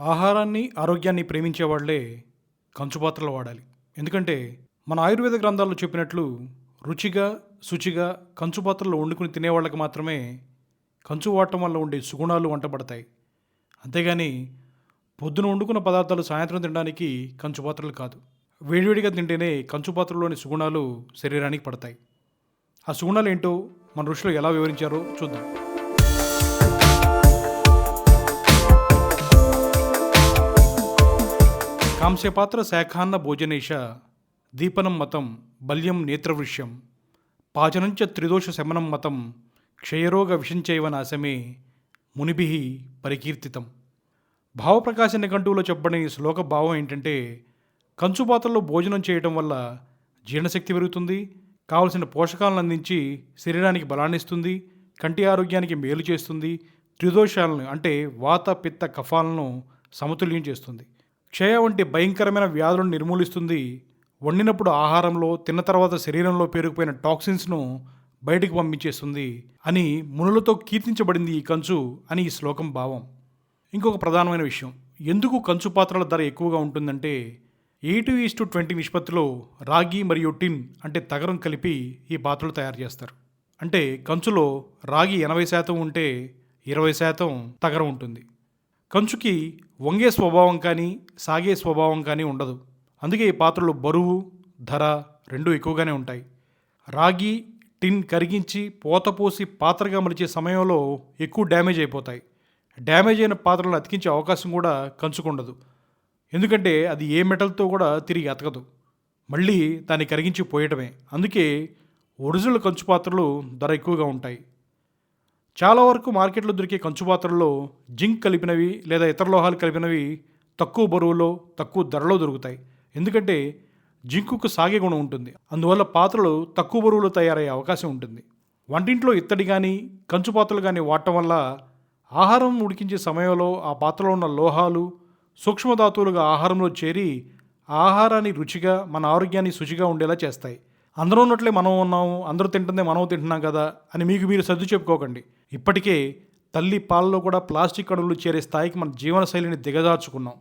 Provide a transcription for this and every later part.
ఆహారాన్ని ఆరోగ్యాన్ని ప్రేమించే వాళ్ళే కంచుపాత్రలు వాడాలి. ఎందుకంటే మన ఆయుర్వేద గ్రంథాల్లో చెప్పినట్లు రుచిగా శుచిగా కంచుపాత్రలో వండుకుని తినేవాళ్ళకి మాత్రమే కంచు వాడటం వల్ల ఉండే సుగుణాలు వంటబడతాయి. అంతేగాని పొద్దున వండుకున్న పదార్థాలు సాయంత్రం తినడానికి కంచు పాత్రలు కాదు. వేడివేడిగా తింటేనే కంచు పాత్రలోని సుగుణాలు శరీరానికి పడతాయి. ఆ సుగుణాలు ఏంటో మన ఋషులు ఎలా వివరించారో చూద్దాం. కాంస్యపాత్ర శాఖాన్న భోజనేశ దీపనం మతం బల్యం నేత్రవృష్యం పాచనంచ త్రిదోష శమనం మతం క్షయరోగ విషంచైవ నాశమే మునిభి పరికీర్తితం. భావప్రకాశ నిఘంటువులో చెప్పబడిన ఈ శ్లోక భావం ఏంటంటే కంచుపాత్రలో భోజనం చేయటం వల్ల జీర్ణశక్తి పెరుగుతుంది కావలసిన పోషకాలను అందించి శరీరానికి బలాన్ని ఇస్తుంది కంటి ఆరోగ్యానికి మేలు చేస్తుంది త్రిదోషాలను అంటే వాత పిత్త కఫాలను సమతుల్యం చేస్తుంది. క్షయ వంటి భయంకరమైన వ్యాధులను నిర్మూలిస్తుంది. వండినప్పుడు ఆహారంలో తిన్న తర్వాత శరీరంలో పేరుకుపోయిన టాక్సిన్స్ను బయటకు పంపించేస్తుంది అని మునులతో కీర్తించబడింది ఈ కంచు అని ఈ శ్లోకం భావం. ఇంకొక ప్రధానమైన విషయం ఎందుకు కంచు పాత్రల ధర ఎక్కువగా ఉంటుందంటే ఎయిట్ ఈస్ టు ట్వంటీ నిష్పత్తిలో రాగి మరియు టిన్ అంటే తగరం కలిపి ఈ పాత్రలు తయారు చేస్తారు. అంటే కంచులో రాగి ఎనభై శాతం ఉంటే ఇరవై శాతం తగరం ఉంటుంది. కంచుకి వంగే స్వభావం కానీ సాగే స్వభావం కానీ ఉండదు. అందుకే ఈ పాత్రలు బరువు ధర రెండు ఎక్కువగానే ఉంటాయి. రాగి టిన్ కరిగించి పోతపోసి పాత్రగా మలిచే సమయంలో ఎక్కువ డ్యామేజ్ అయిపోతాయి. డ్యామేజ్ అయిన పాత్రలను అతికించే అవకాశం కూడా కంచుకుండదు. ఎందుకంటే అది ఏ మెటల్తో కూడా తిరిగి అతకదు. మళ్ళీ దాన్ని కరిగించి పోయటమే. అందుకే ఒరిజినల్ కంచు పాత్రలు ధర ఎక్కువగా ఉంటాయి. చాలా వరకు మార్కెట్లో దొరికే కంచు పాత్రల్లో జింక్ కలిపినవి లేదా ఇతర లోహాలు కలిపినవి తక్కువ బరువులో తక్కువ ధరలో దొరుకుతాయి. ఎందుకంటే జింకుకు సాగే గుణం ఉంటుంది. అందువల్ల పాత్రలు తక్కువ బరువులో తయారయ్యే అవకాశం ఉంటుంది. వంటింట్లో ఇత్తడి కానీ కంచు పాత్రలు కానీ వాడటం వల్ల ఆహారం ఉడికించే సమయంలో ఆ పాత్రలో ఉన్న లోహాలు సూక్ష్మధాతువులుగా ఆహారంలో చేరి ఆ ఆహారాన్ని రుచిగా మన ఆరోగ్యాన్ని శుచిగా ఉండేలా చేస్తాయి. అందరూ ఉన్నట్లే మనం ఉన్నాము అందరూ తింటుందే మనం తింటున్నాం కదా అని మీకు మీరు సర్దు చెప్పుకోకండి. ఇప్పటికే తల్లి పాలలో కూడా ప్లాస్టిక్ అడవులు చేరే స్థాయికి మన జీవనశైలిని దిగజార్చుకున్నాం.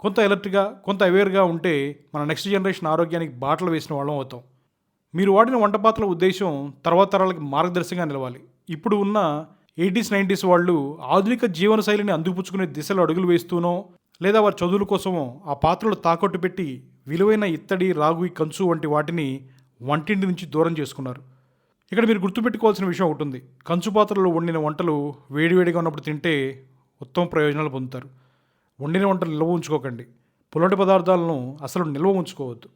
కొంత ఎలర్ట్గా కొంత అవేర్గా ఉంటే మన నెక్స్ట్ జనరేషన్ ఆరోగ్యానికి బాటలు వేసిన వాళ్ళం అవుతాం. మీరు వాడిన వంట పాత్రల ఉద్దేశం తర్వాత తరాలకు మార్గదర్శకంగా నిలవాలి. ఇప్పుడు ఉన్న ఎయిటీస్ నైంటీస్ వాళ్ళు ఆధునిక జీవనశైలిని అందిపుచ్చుకునే దిశలో అడుగులు వేస్తూనో లేదా వారి చదువుల కోసమో ఆ పాత్రలు తాకట్టు పెట్టి విలువైన ఇత్తడి రాగు కంచు వంటి వాటిని వంటింటి నుంచి దూరం చేసుకున్నారు. ఇక్కడ మీరు గుర్తుపెట్టుకోవాల్సిన విషయం ఒకటి ఉంది. కంచుపాత్రలో వండిన వంటలు వేడివేడిగా ఉన్నప్పుడు తింటే ఉత్తమ ప్రయోజనాలు పొందుతారు. వండిన వంటలు నిల్వ ఉంచుకోకండి. పుల్లటి పదార్థాలను అసలు నిల్వ ఉంచుకోవద్దు.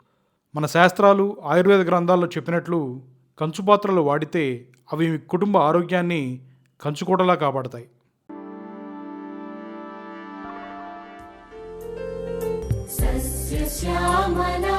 మన శాస్త్రాలు ఆయుర్వేద గ్రంథాల్లో చెప్పినట్లు కంచుపాత్రలు వాడితే అవి మీ కుటుంబ ఆరోగ్యాన్ని కంచుకోటలా కాపాడతాయి. శ్యామల